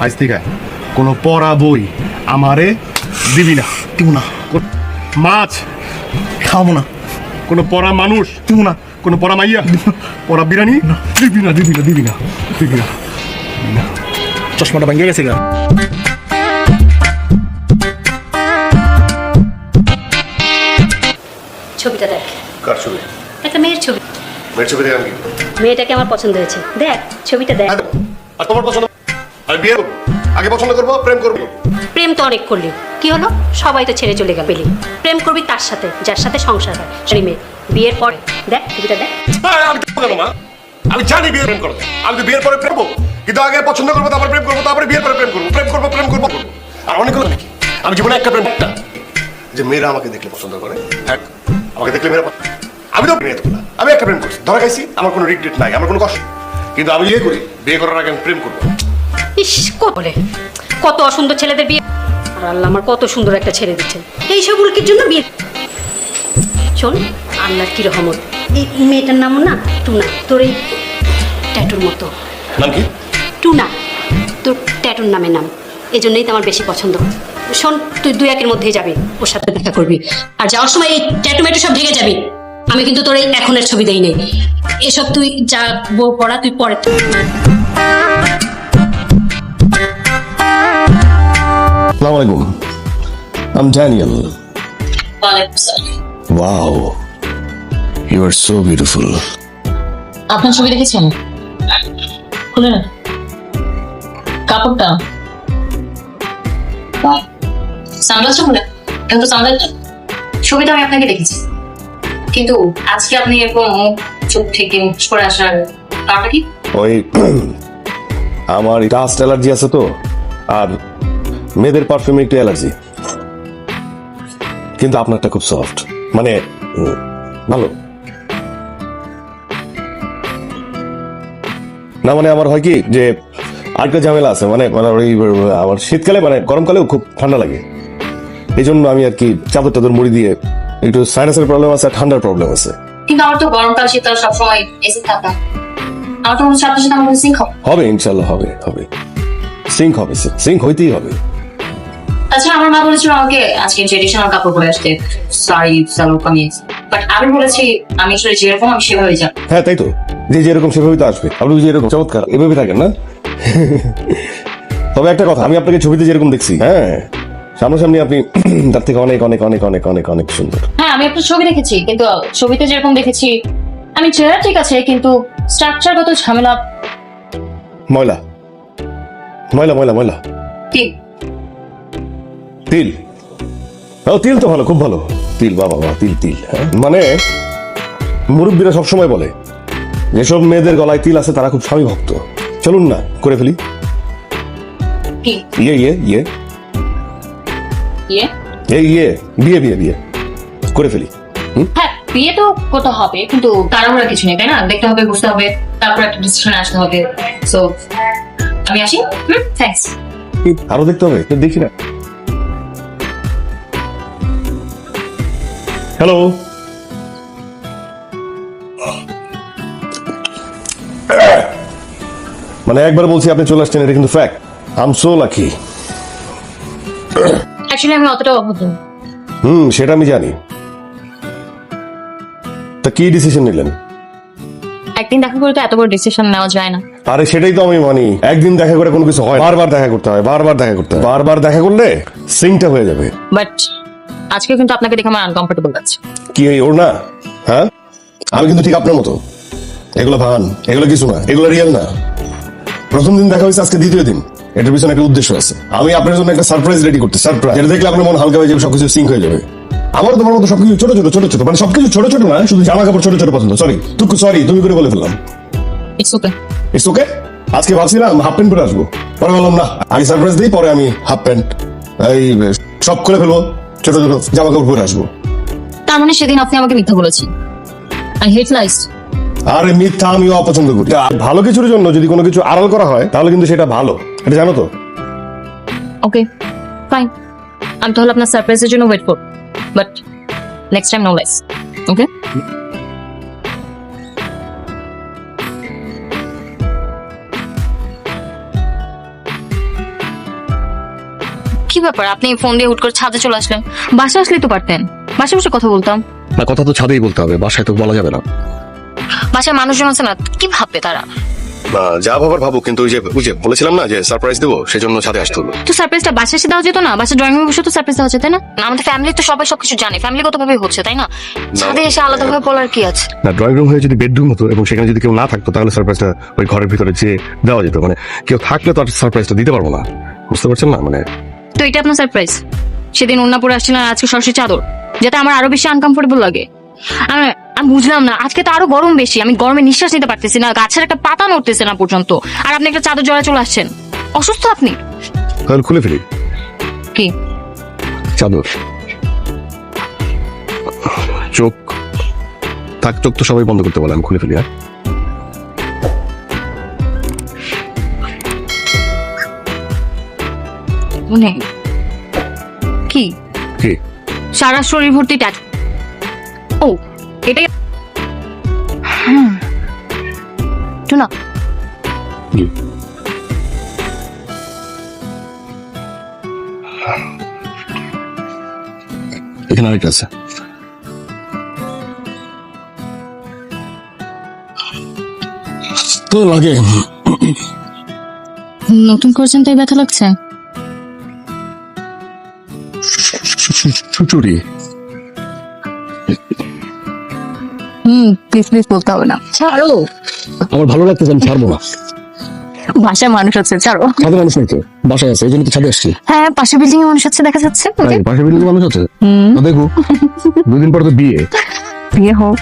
আজ থেকে কোনো পড়া বই আমারে দিবি না দিব না। মাছ খাব না। কোনো পড়া মানুষ দিব না। কোনো পড়া মাইয়া পড়া বিরিয়ানি দিবি না দিবি না দিবি না দিবি না চশমাটা ভেঙে গেছে গা। ছবিটা দেখ। কার ছবি? একটা মেয়ের ছবি। মেয়ের ছবি কি? মেয়েটাকে আমার পছন্দ হয়েছে। দেখ ছবিটা দেখ। আর তোমার পছন্দ আমি বিয়ে করব। আগে পছন্দ করব প্রেম করব। প্রেম তো অনেক করলি। কি হলো? সবাই তো ছেড়ে চলে গেল। পেলি প্রেম করবি তার সাথে যার সাথে সংসার হয়। সেই মেয়ে বিয়ের পরে। দেখ ছবিটা দেখ। আমি মা? আমি জানি বিয়ে প্রেম করব আমি তো বিয়ের পরে প্রেম করব। কিন্তু আগে পছন্দ করব তারপরে প্রেম করব তারপরে বিয়ের পরে প্রেম করব। প্রেম করব প্রেম করব। আর নাকি আমি জীবনে একটা প্রেম একটা যে মেয়েরা আমাকে দেখলে পছন্দ করে। হ্যাঁ আমাকে দেখলে মেয়েরা আমি তো মেয়ে না। আমি একটা প্রেম করছি। ধরা খাইছি আমার কোনো রিগ্রেট নাই আমার কোনো কষ্ট। কিন্তু আমি বিয়ে করি বিয়ে করার আগে আমি প্রেম করব। ইস কত বলে কত অসুন্দর ছেলেদের বিয়ে। আর আল্লাহ আমার কত সুন্দর একটা ছেলে দিচ্ছেন। এইসব উল্কির জন্য বিয়ে। শোন আল্লাহর কি রহমত। এই মেয়েটার নামও না টুনা। তোর এই ট্যাটুর মতো। নাম কি? টুনা। তোর ট্যাটুর নামে নাম। এই জন্যই তো আমার বেশি পছন্দ। শোন তুই দুই একের মধ্যেই যাবি ওর সাথে দেখা করবি। আর যাওয়ার সময় এই ট্যাটু ম্যাটু সব ঢেকে যাবি। আমি কিন্তু তোর এই এখনের ছবি দেই নেই। এসব তুই যা বউ পড়া তুই পরে Alaikum. I'm Daniel. Wow. You are so beautiful. আপনার ছবি দেখেছেন খুলে না কাপড়টা সানগ্লাসটা খুলে কিন্তু সানগ্লাসটা ছবিটা আমি আপনাকে দেখেছি কিন্তু আজকে আপনি এরকম মুখ চোখ থেকে মুখ করে আসার কারণটা কি ওই আমার ডাস্ট অ্যালার্জি আছে তো আর মেয়েদের পারফিউমে একটু অ্যালার্জি কিন্তু আপনারটা খুব সফট মানে ভালো। না মানে আমার হয় কি যে আরেকটা ঝামেলা আছে মানে মানে ওই আমার শীতকালে মানে গরমকালেও খুব ঠান্ডা লাগে। এই জন্য আমি আর কি চাদর টাদর মুড়ি দিয়ে একটু সাইনাসের প্রবলেম আছে ঠান্ডার প্রবলেম আছে। কিন্তু আমার তো গরমকাল শীতকাল সবসময় এসে থাকা। আমার তো মনে হচ্ছে আপনার সাথে আমার সিঙ্ক হবে। হবে ইনশাল্লাহ হবে হবে। সিঙ্ক হবে সিঙ্ক হইতেই হবে। আচ্ছা আমার মা বলেছিল আমাকে আজকে ট্রেডিশনাল কাপড় পরে আসতে। শাড়ি সালোয়ার কামিজ বাট আমি বলেছি আমি আসলে যেরকম আমি সেভাবে যাব। হ্যাঁ তাই তো। যে যেরকম সেভাবেই তো আসবে। আপনি যেরকম? চমৎকার। এভাবে থাকেন না? তবে একটা কথা আমি আপনাকে ছবিতে যেরকম দেখছি হ্যাঁ সামনাসামনি আপনি তার থেকে অনেক অনেক অনেক অনেক অনেক অনেক সুন্দর। হ্যাঁ আমি আপনার ছবি দেখেছি কিন্তু ছবিতে যেরকম দেখেছি আমি চেহারা ঠিক আছে কিন্তু স্ট্রাকচারগত ঝামেলা ময়লা। ময়লা ময়লা ময়লা। কি? তিল। ও তিল তো ভালো খুব ভালো। তিল বাবা বাবা তিল তিল হ্যাঁ। মানে মুরব্বীরা সবসময় বলে যেসব মেয়েদের গলায় তিল আছে তারা খুব স্বামী ভক্ত। চলুন না করে ফেলি। ইয়ে ইয়ে ইয়ে। ইয়ে? এই ইয়ে বিয়ে বিয়ে বিয়ে। করে ফেলি। হ্যাঁ বিয়ে তো করতে হবে কিন্তু তাড়াহুড়া কিছু নেই তাই না? দেখতে হবে বুঝতে হবে তারপর একটা ডিসিশনে আসতে হবে। সো আমি আসি? হুম থ্যাঙ্কস আরও দেখতে হবে? দেখি না। হ্যালো মানে একবার বলছি আপনি চলে আসছেন এটা কিন্তু fact I'm so lucky actually আমি অতটা অভদ্র। হুম সেটা আমি জানি। তা কি ডিসিশন নিলেন? একদিন দেখা করে তো এত বড় ডিসিশন নেওয়া যায় না। আরে সেটাই তো আমি মানি। একদিন দেখা করে কোনো কিছু হয় বারবার দেখা করতে হয় বারবার দেখা করতে হয়। বারবার দেখা করলে সিংটা হয়ে যাবে। বাট আজকে কিন্তু আপনাকে দেখে আমার আনকমফোর্টেবল লাগছে। কি ওর না হ্যাঁ? আমি কিন্তু ঠিক আপনার মতো। এগুলো ভান এগুলো কিছু না এগুলো রিয়েল না। প্রথম দিন দেখা হয়েছে আজকে দ্বিতীয় দিন। এটার পিছনে একটা উদ্দেশ্য আছে। আমি আপনার জন্য একটা সারপ্রাইজ রেডি করতে সারপ্রাইজ যেটা দেখলে আপনার মন হালকা হয়ে যাবে সবকিছু সিঙ্ক হয়ে যাবে। আমার তোমার মতো সবকিছু ছোট ছোট ছোট ছোট। মানে সবকিছু ছোট ছোট না শুধু জামা কাপড় ছোট ছোট পছন্দ। সরি তুকু সরি তুমি করে বলে ফেললাম। ইটস ওকে ইটস ওকে আজকে ভাবছিলাম হাফ প্যান্ট পরে আসব। পরে বললাম না আমি সারপ্রাইজ দিই পরে আমি হাফ প্যান্ট এই সব খুলে ফেলব। ছোট ছোট জামা কাপড় পরে আসব। তার মানে সেদিন আপনি আমাকে মিথ্যা বলেছেন। আই হেট লাইস আরে মিথ্যা আমিও অপছন্দ করি। আর ভালো কিছুর জন্য যদি কোনো কিছু আড়াল করা হয় তাহলে কিন্তু সেটা ভালো। এটা জানো তো? ওকে ফাইন আমি তাহলে আপনার সারপ্রাইজের জন্য ওয়েট করব। But next time no lies okay কি ব্যাপার? আপনি ফোন দিয়ে হুট করে ছাদে চলে আসলেন। বাসা আসলেই তো পারতেন। বাসা বসে কথা বলতাম। না কথা তো ছাদেই বলতে হবে। বাসায় তো বলা যাবে না। বাসায় মানুষজন আছে না কি ভাববে তারা? না, যা ভাবার ভাবো কিন্তু ওই যে ওই যে বলেছিলাম না যে সারপ্রাইজ দেবো সেজন্য ছাদে আসতে হলো তো সারপ্রাইজটা বাসায় এসে দেওয়া যেত না? বাসা ড্রয়িং রুমে বসে তো সারপ্রাইজ দেওয়া যেত না? না, আমাদের ফ্যামিলি তো সবাই সবকিছু জানে। ফ্যামিলিগত ভাবে হচ্ছে তাই না? ছাদে এসে আলাদাভাবে বলার কি আছে? না ড্রয়িং রুম হয়ে যদি বেডরুম হতো এবং সেখানে যদি কেউ না থাকতো তাহলে সারপ্রাইজটা ওই ঘরের ভিতরে যে দেওয়া যেত। মানে কেউ থাকলে তো আর সারপ্রাইজটা দিতে পারব না। বুঝতে পারছেন না? মানে তো এটা আপনার সারপ্রাইজ সেদিন অন্য পরে আসছে না আজকে সরাসরি চাদর যাতে আমার আরও বেশি আনকমফোর্টেবল লাগে। আমি আমি বুঝলাম না আজকে তো আরও গরম বেশি আমি গরমে নিঃশ্বাস নিতে পারতেছি না গাছের একটা পাতা নড়তেছে না পর্যন্ত আর আপনি একটা চাদর জড়া চলে আসছেন। অসুস্থ আপনি? তাহলে খুলে ফেলি। কি? চাদর। চোখ থাক চোখ তো সবাই বন্ধ করতে বলে আমি খুলে ফেলি হ্যাঁ? মানে কি? কি? সারা শরীর ভর্তি ট্যাটু ও এটাই হুম। জি। এখানে আরেকটা আছে। তো লাগে। নতুন করেছেন তাই ব্যথা লাগছে? ছুচুরি হুম প্লিজ প্লিজ বলতে হবে না। ছাড়ো। আমার ভালো লাগতেছে আমি ছাড়বো না। বাসায় মানুষ আছে ছাড়ো। ছাদে মানুষ বাসায় আছে এই জন্য তো ছাদে আসছি। হ্যাঁ পাশে বিল্ডিং এ মানুষ আছে দেখা যাচ্ছে। পাশে বিল্ডিং মানুষ আছে? দেখো দুদিন পর তো বিয়ে। বিয়ে হোক।